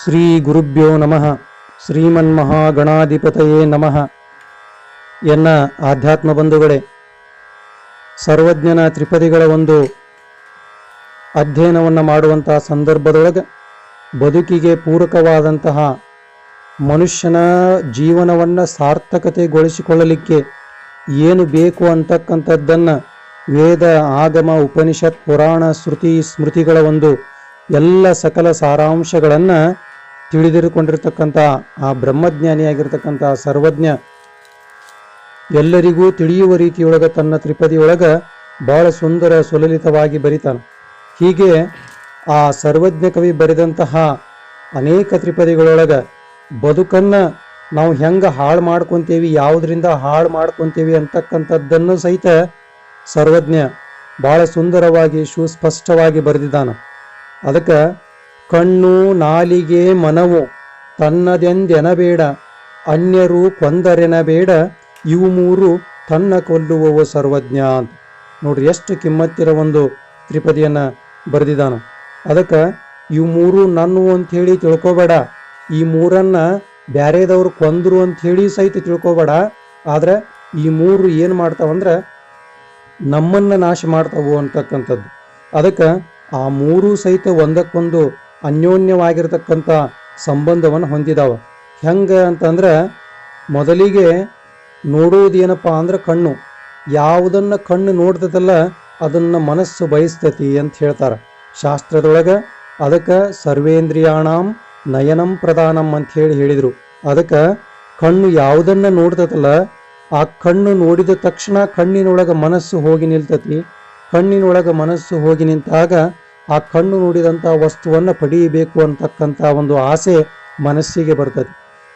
ಶ್ರೀ ಗುರುಭ್ಯೋ ನಮಃ. ಶ್ರೀಮನ್ಮಹಾಗಣಾಧಿಪತಯೇ ನಮಃ. ಎನ್ನ ಆಧ್ಯಾತ್ಮ ಬಂಧುಗಳೇ, ಸರ್ವಜ್ಞನ ತ್ರಿಪದಿಗಳ ಒಂದು ಅಧ್ಯಯನವನ್ನು ಮಾಡುವಂತಹ ಸಂದರ್ಭದೊಳಗೆ ಬದುಕಿಗೆ ಪೂರಕವಾದಂತಹ ಮನುಷ್ಯನ ಜೀವನವನ್ನು ಸಾರ್ಥಕತೆಗೊಳಿಸಿಕೊಳ್ಳಲಿಕ್ಕೆ ಏನು ಬೇಕು ಅಂತಕ್ಕಂಥದ್ದನ್ನು ವೇದ, ಆಗಮ, ಉಪನಿಷತ್, ಪುರಾಣ, ಶ್ರುತಿ, ಸ್ಮೃತಿಗಳ ಒಂದು ಎಲ್ಲ ಸಕಲ ಸಾರಾಂಶಗಳನ್ನು ತಿಳಿದಿರುಕೊಂಡಿರ್ತಕ್ಕಂಥ ಆ ಬ್ರಹ್ಮಜ್ಞಾನಿಯಾಗಿರ್ತಕ್ಕಂಥ ಸರ್ವಜ್ಞ ಎಲ್ಲರಿಗೂ ತಿಳಿಯುವ ರೀತಿಯೊಳಗ ತನ್ನ ತ್ರಿಪದಿಯೊಳಗ ಬಹಳ ಸುಂದರ ಸುಲಲಿತವಾಗಿ ಬರಿತಾನೆ. ಹೀಗೆ ಆ ಸರ್ವಜ್ಞ ಕವಿ ಬರೆದಂತಹ ಅನೇಕ ತ್ರಿಪದಿಗಳೊಳಗ ಬದುಕನ್ನು ನಾವು ಹೆಂಗೆ ಹಾಳು ಮಾಡ್ಕೊತೀವಿ, ಯಾವುದರಿಂದ ಹಾಳು ಮಾಡ್ಕೊತೀವಿ ಅಂತಕ್ಕಂಥದ್ದನ್ನು ಸಹಿತ ಸರ್ವಜ್ಞ ಬಹಳ ಸುಂದರವಾಗಿ, ಸುಸ್ಪಷ್ಟವಾಗಿ ಬರೆದಿದ್ದಾನ. ಅದಕ್ಕೆ ಕಣ್ಣು, ನಾಲಿಗೆ ಮನವು, ತನ್ನದೆಂದೆನಬೇಡ, ಅನ್ಯರು ಕೊಂದರೆನಬೇಡ, ಇವು ಮೂರು ತನ್ನ ಕೊಲ್ಲುವವು ಸರ್ವಜ್ಞ ಅಂತ. ನೋಡ್ರಿ, ಎಷ್ಟು ಕಿಮ್ಮತ್ತಿರ ಒಂದು ತ್ರಿಪದಿಯನ್ನ ಬರೆದಿದ್ದಾನ. ಅದಕ್ಕೆ ಇವು ಮೂರು ನನ್ನವು ಅಂತ ಹೇಳಿ ತಿಳ್ಕೊಬೇಡ, ಈ ಮೂರನ್ನ ಬ್ಯಾರೆದವ್ರು ಕೊಂದ್ರು ಅಂತ ಹೇಳಿ ಸಹಿತ ತಿಳ್ಕೊಬೇಡ, ಆದರೆ ಈ ಮೂರು ಏನು ಮಾಡ್ತಾವಂದ್ರೆ ನಮ್ಮನ್ನ ನಾಶ ಮಾಡ್ತಾವು ಅಂತಕ್ಕಂಥದ್ದು. ಅದಕ್ಕೆ ಆ ಮೂರು ಸಹಿತ ಒಂದಕ್ಕೊಂದು ಅನ್ಯೋನ್ಯವಾಗಿರ್ತಕ್ಕಂಥ ಸಂಬಂಧವನ್ನು ಹೊಂದಿದಾವ. ಹೆಂಗೆ ಅಂತಂದ್ರೆ ಮೊದಲಿಗೆ ನೋಡುವುದೇನಪ್ಪ ಅಂದ್ರೆ ಕಣ್ಣು. ಯಾವುದನ್ನ ಕಣ್ಣು ನೋಡ್ತದಲ್ಲ ಅದನ್ನ ಮನಸ್ಸು ಬಯಸ್ತತಿ ಅಂತ ಹೇಳ್ತಾರೆ. ಶಾಸ್ತ್ರದೊಳಗೆ ಅದಕ್ಕೆ ಸರ್ವೇಂದ್ರಿಯಾಣಂ ನಯನಂ ಪ್ರಧಾನಂ ಅಂತ ಹೇಳಿ ಹೇಳಿದ್ರು. ಅದಕ್ಕೆ ಕಣ್ಣು ಯಾವುದನ್ನ ನೋಡ್ತದಲ್ಲ ಆ ಕಣ್ಣು ನೋಡಿದ ತಕ್ಷಣ ಕಣ್ಣಿನೊಳಗೆ ಮನಸ್ಸು ಹೋಗಿ ನಿಲ್ತತಿ. ಕಣ್ಣಿನೊಳಗೆ ಮನಸ್ಸು ಹೋಗಿ ನಿಂತಾಗ ಆ ಕಣ್ಣು ನೋಡಿದಂಥ ವಸ್ತುವನ್ನು ಪಡೆಯಬೇಕು ಅಂತಕ್ಕಂಥ ಒಂದು ಆಸೆ ಮನಸ್ಸಿಗೆ ಬರ್ತದೆ.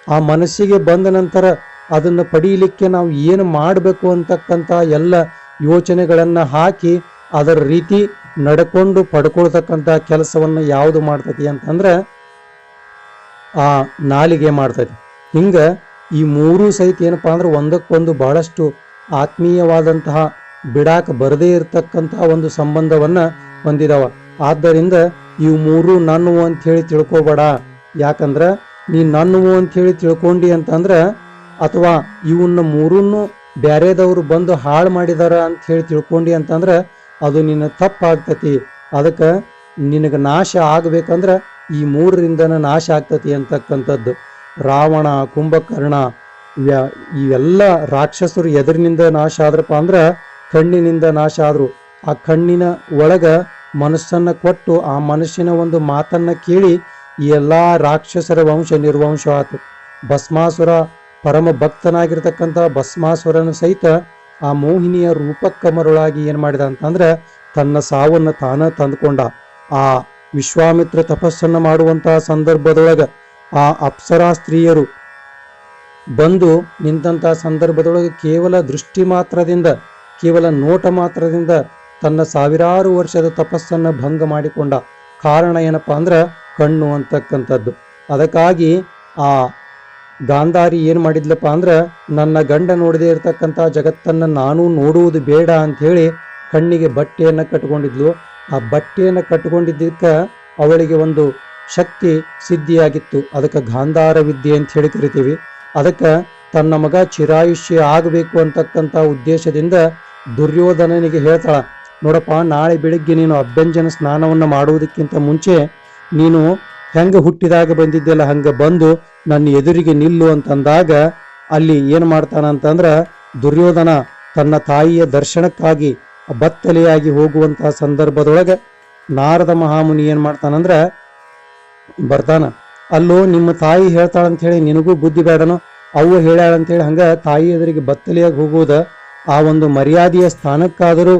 ಆ ಮನಸ್ಸಿಗೆ ಬಂದ ನಂತರ ಅದನ್ನು ಪಡೀಲಿಕ್ಕೆ ನಾವು ಏನು ಮಾಡಬೇಕು ಅಂತಕ್ಕಂಥ ಎಲ್ಲ ಯೋಚನೆಗಳನ್ನು ಹಾಕಿ ಅದರ ರೀತಿ ನಡ್ಕೊಂಡು ಪಡ್ಕೊಳ್ತಕ್ಕಂಥ ಕೆಲಸವನ್ನು ಯಾವುದು ಮಾಡ್ತತಿ ಅಂತಂದ್ರೆ ಆ ನಾಲಿಗೆ ಮಾಡ್ತತಿ ಹಿಂಗೆ ಈ ಮೂರೂ ಸಹಿತ ಏನಪ್ಪಾ ಅಂದ್ರೆ ಒಂದಕ್ಕೊಂದು ಬಹಳಷ್ಟು ಆತ್ಮೀಯವಾದಂತಹ ಬಿಡಾಕ ಬರದೇ ಇರತಕ್ಕಂತಹ ಒಂದು ಸಂಬಂಧವನ್ನು ಹೊಂದಿದಾವ. ಆದ್ದರಿಂದ ಇವು ಮೂರು ನನ್ನವು ಅಂತ ಹೇಳಿ ತಿಳ್ಕೊಬೇಡ. ಯಾಕಂದ್ರ ನೀ ನನ್ನವು ಅಂತ ಹೇಳಿ ತಿಳ್ಕೊಂಡಿ ಅಂತಂದ್ರ ಅಥವಾ ಇವನ್ನ ಮೂರನ್ನು ಬ್ಯಾರೆದವ್ರು ಬಂದು ಹಾಳು ಮಾಡಿದಾರ ಅಂತ ಹೇಳಿ ತಿಳ್ಕೊಂಡಿ ಅಂತಂದ್ರ ಅದು ನಿನ್ನ ತಪ್ಪಾಗ್ತತಿ. ಅದಕ್ಕೆ ನಿನಗೆ ನಾಶ ಆಗ್ಬೇಕಂದ್ರ ಈ ಮೂರರಿಂದನ ನಾಶ ಆಗ್ತತಿ ಅಂತಕ್ಕಂಥದ್ದು. ರಾವಣ, ಕುಂಭಕರ್ಣ ಇವೆಲ್ಲ ರಾಕ್ಷಸರು ಎದುರಿನಿಂದ ನಾಶ ಆದ್ರಪ್ಪ ಅಂದ್ರ ಕಣ್ಣಿನಿಂದ ನಾಶ ಆದ್ರು. ಆ ಕಣ್ಣಿನ ಒಳಗ ಮನಸ್ಸನ್ನ ಕೊಟ್ಟು ಆ ಮನುಷ್ಯನ ಒಂದು ಮಾತನ್ನು ಕೇಳಿ ಎಲ್ಲ ರಾಕ್ಷಸರ ವಂಶ ನಿರ್ವಂಶ ಆತು ಭಸ್ಮಾಸುರ ಪರಮ ಭಕ್ತನಾಗಿರ್ತಕ್ಕಂಥ ಭಸ್ಮಾಸುರನ ಸಹಿತ ಆ ಮೋಹಿನಿಯ ರೂಪಕ್ಕ ಏನು ಏನ್ ಮಾಡಿದ ಅಂತಂದ್ರೆ ತನ್ನ ಸಾವನ್ನು ತಾನ ತಂದುಕೊಂಡ. ಆ ವಿಶ್ವಾಮಿತ್ರ ತಪಸ್ಸನ್ನ ಮಾಡುವಂತಹ ಸಂದರ್ಭದೊಳಗೆ ಆ ಅಪ್ಸರಾ ಸ್ತ್ರೀಯರು ಬಂದು ನಿಂತಹ ಸಂದರ್ಭದೊಳಗೆ ಕೇವಲ ದೃಷ್ಟಿ ಮಾತ್ರದಿಂದ, ಕೇವಲ ನೋಟ ಮಾತ್ರದಿಂದ ತನ್ನ ಸಾವಿರಾರು ವರ್ಷದ ತಪಸ್ಸನ್ನು ಭಂಗ ಮಾಡಿಕೊಂಡ ಕಾರಣ ಏನಪ್ಪ ಅಂದ್ರೆ ಕಣ್ಣು ಅಂತಕ್ಕಂಥದ್ದು. ಅದಕ್ಕಾಗಿ ಆ ಗಾಂಧಾರಿ ಏನು ಮಾಡಿದ್ಲಪ್ಪ ಅಂದ್ರೆ, ನನ್ನ ಗಂಡ ನೋಡದೇ ಇರತಕ್ಕಂಥ ಜಗತ್ತನ್ನು ನಾನು ನೋಡುವುದು ಬೇಡ ಅಂತ ಹೇಳಿ ಕಣ್ಣಿಗೆ ಬಟ್ಟೆಯನ್ನು ಕಟ್ಕೊಂಡಿದ್ಲು. ಆ ಬಟ್ಟೆಯನ್ನು ಕಟ್ಕೊಂಡಿದ್ದಕ್ಕೆ ಅವಳಿಗೆ ಒಂದು ಶಕ್ತಿ ಸಿದ್ಧಿಯಾಗಿತ್ತು. ಅದಕ್ಕೆ ಗಾಂಧಾರ ವಿದ್ಯೆ ಅಂತ ಹೇಳಿ ಕರಿತೀವಿ. ಅದಕ್ಕೆ ತನ್ನ ಮಗ ಚಿರಾಯುಷ್ಯ ಆಗಬೇಕು ಅಂತಕ್ಕಂಥ ಉದ್ದೇಶದಿಂದ ದುರ್ಯೋಧನನಿಗೆ ಹೇಳ್ತಾಳ ನೋಡಪ್ಪ, ನಾಳೆ ಬೆಳಿಗ್ಗೆ ನೀನು ಅಭ್ಯಂಜನ ಸ್ನಾನವನ್ನು ಮಾಡುವುದಕ್ಕಿಂತ ಮುಂಚೆ ನೀನು ಹೆಂಗೆ ಹುಟ್ಟಿದಾಗ ಬಂದಿದ್ದೆಲ್ಲ ಹಂಗೆ ಬಂದು ನನ್ನ ಎದುರಿಗೆ ನಿಲ್ಲು ಅಂತಂದಾಗ ಅಲ್ಲಿ ಏನು ಮಾಡ್ತಾನಂತಂದ್ರೆ ದುರ್ಯೋಧನ ತನ್ನ ತಾಯಿಯ ದರ್ಶನಕ್ಕಾಗಿ ಬತ್ತಲೆಯಾಗಿ ಹೋಗುವಂತಹ ಸಂದರ್ಭದೊಳಗೆ ನಾರದ ಮಹಾಮುನಿ ಏನು ಮಾಡ್ತಾನಂದ್ರೆ ಬರ್ತಾನ. ಅಲ್ಲೋ, ನಿಮ್ಮ ತಾಯಿ ಹೇಳ್ತಾಳಂತ ಹೇಳಿ ನಿನಗೂ ಬುದ್ಧಿ ಬೇಡನೋ? ಅವು ಹೇಳ್ಯಾಳಂತೇಳಿ ಹಂಗ ತಾಯಿ ಎದುರಿಗೆ ಬತ್ತಲೆಯಾಗಿ ಹೋಗುವುದ ಆ ಒಂದು ಮರ್ಯಾದೆಯ ಸ್ಥಾನಕ್ಕಾದರೂ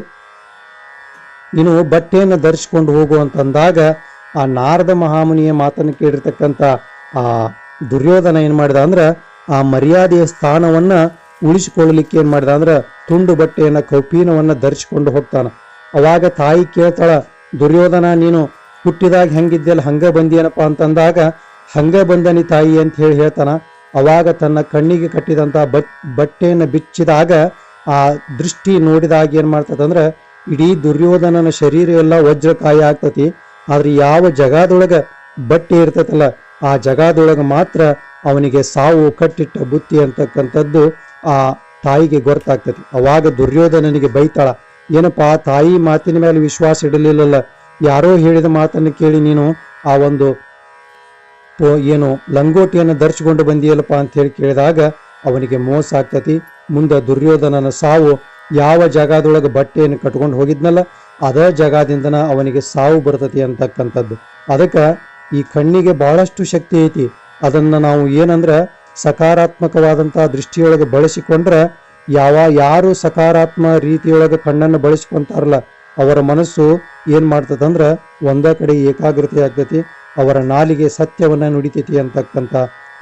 ನೀನು ಬಟ್ಟೆಯನ್ನು ಧರಿಸಿಕೊಂಡು ಹೋಗು ಅಂತಂದಾಗ ಆ ನಾರದ ಮಹಾಮುನಿಯ ಮಾತನ್ನು ಕೇಳಿರ್ತಕ್ಕಂಥ ಆ ದುರ್ಯೋಧನ ಏನು ಮಾಡಿದ ಅಂದ್ರೆ ಆ ಮರ್ಯಾದೆಯ ಸ್ಥಾನವನ್ನ ಉಳಿಸಿಕೊಳ್ಳಲಿಕ್ಕೆ ಏನು ಮಾಡಿದ ಅಂದ್ರೆ ತುಂಡು ಬಟ್ಟೆಯನ್ನು ಕೌಪೀನವನ್ನು ಧರಿಸಿಕೊಂಡು ಹೋಗ್ತಾನೆ. ಅವಾಗ ತಾಯಿ ಕೇಳ್ತಾಳ, ದುರ್ಯೋಧನ, ನೀನು ಹುಟ್ಟಿದಾಗ ಹೆಂಗಿದ್ದೆಲ್ಲ ಹಂಗ ಬಂದಿಯೇನಪ್ಪ? ಅಂತಂದಾಗ ಹಂಗ ಬಂದನಿ ತಾಯಿ ಅಂತ ಹೇಳಿ ಹೇಳ್ತಾನ. ಅವಾಗ ತನ್ನ ಕಣ್ಣಿಗೆ ಕಟ್ಟಿದಂಥ ಬಟ್, ಬಟ್ಟೆಯನ್ನು ಬಿಚ್ಚಿದಾಗ ಆ ದೃಷ್ಟಿ ನೋಡಿದಾಗ ಏನು ಮಾಡ್ತದಂದ್ರ ಇಡೀ ದುರ್ಯೋಧನನ ಶರೀರ ಎಲ್ಲ ವಜ್ರಕಾಯ ಆಗ್ತತಿ, ಆದ್ರೆ ಯಾವ ಜಗದೊಳಗ ಬಟ್ಟೆ ಇರ್ತೈತಲ್ಲ, ಆ ಜಗಾದೊಳಗೆ ಮಾತ್ರ ಅವನಿಗೆ ಸಾವು ಕಟ್ಟಿಟ್ಟ ಬುತ್ತಿ ಅಂತಕ್ಕಂಥದ್ದು ಆ ತಾಯಿಗೆ ಗೊತ್ತಾಗ್ತತಿ. ಅವಾಗ ದುರ್ಯೋಧನನಿಗೆ ಬೈತಾಳ, ಏನಪ್ಪಾ ತಾಯಿ ಮಾತಿನ ಮೇಲೆ ವಿಶ್ವಾಸ ಇಡಲಿಲ್ಲಲ್ಲ, ಯಾರೋ ಹೇಳಿದ ಮಾತನ್ನು ಕೇಳಿ ನೀನು ಆ ಒಂದು ಏನು ಲಂಗೋಟಿಯನ್ನು ಧರಿಸಿಕೊಂಡು ಬಂದಿಯಲ್ಲಪ್ಪ ಅಂತ ಹೇಳಿ ಕೇಳಿದಾಗ ಅವನಿಗೆ ಮೋಸ ಆಗ್ತತಿ. ಮುಂದೆ ದುರ್ಯೋಧನನ ಸಾವು ಯಾವ ಜಾಗದೊಳಗೆ ಬಟ್ಟೆಯನ್ನು ಕಟ್ಕೊಂಡು ಹೋಗಿದ್ನಲ್ಲ, ಅದೇ ಜಾಗದಿಂದನ ಅವನಿಗೆ ಸಾವು ಬರ್ತತಿ ಅಂತಕ್ಕಂಥದ್ದು. ಅದಕ್ಕೆ ಈ ಕಣ್ಣಿಗೆ ಬಹಳಷ್ಟು ಶಕ್ತಿ ಐತಿ. ಅದನ್ನ ನಾವು ಏನಂದ್ರೆ ಸಕಾರಾತ್ಮಕವಾದಂತಹ ದೃಷ್ಟಿಯೊಳಗೆ ಬಳಸಿಕೊಂಡ್ರೆ ಯಾವ ಯಾರು ಸಕಾರಾತ್ಮ ರೀತಿಯೊಳಗೆ ಕಣ್ಣನ್ನು ಬಳಸಿಕೊಂತಾರಲ್ಲ, ಅವರ ಮನಸ್ಸು ಏನು ಮಾಡ್ತದಂದ್ರ ಒಂದೇ ಕಡೆ ಏಕಾಗ್ರತೆ ಆಗ್ತೈತಿ, ಅವರ ನಾಲಿಗೆ ಸತ್ಯವನ್ನ ನುಡಿತೈತಿ ಅಂತಕ್ಕಂಥ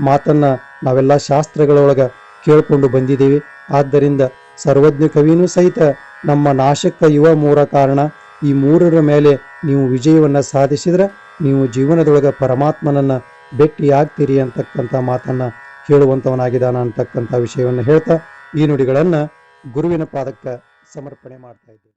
ಮಾತನ್ನು ನಾವೆಲ್ಲ ಶಾಸ್ತ್ರಗಳೊಳಗ ಕೇಳ್ಕೊಂಡು ಬಂದಿದ್ದೀವಿ. ಆದ್ದರಿಂದ ಸರ್ವಜ್ಞ ಕವಿನೂ ಸಹಿತ ನಮ್ಮ ನಾಶಕ್ಕ ಇವ ಮೂರ ಕಾರಣ ಈ ಮೂರರ ಮೇಲೆ ನೀವು ವಿಜಯವನ್ನ ಸಾಧಿಸಿದ್ರೆ ನೀವು ಜೀವನದೊಳಗ ಪರಮಾತ್ಮನನ್ನ ಭೇಟಿಯಾಗ್ತೀರಿ ಅಂತಕ್ಕಂಥ ಮಾತನ್ನ ಹೇಳುವಂತವನಾಗಿದ್ದಾನ ಅಂತಕ್ಕಂಥ ವಿಷಯವನ್ನು ಹೇಳ್ತಾ ಈ ನುಡಿಗಳನ್ನ ಗುರುವಿನ ಪಾದಕ್ಕೆ ಸಮರ್ಪಣೆ ಮಾಡ್ತಾ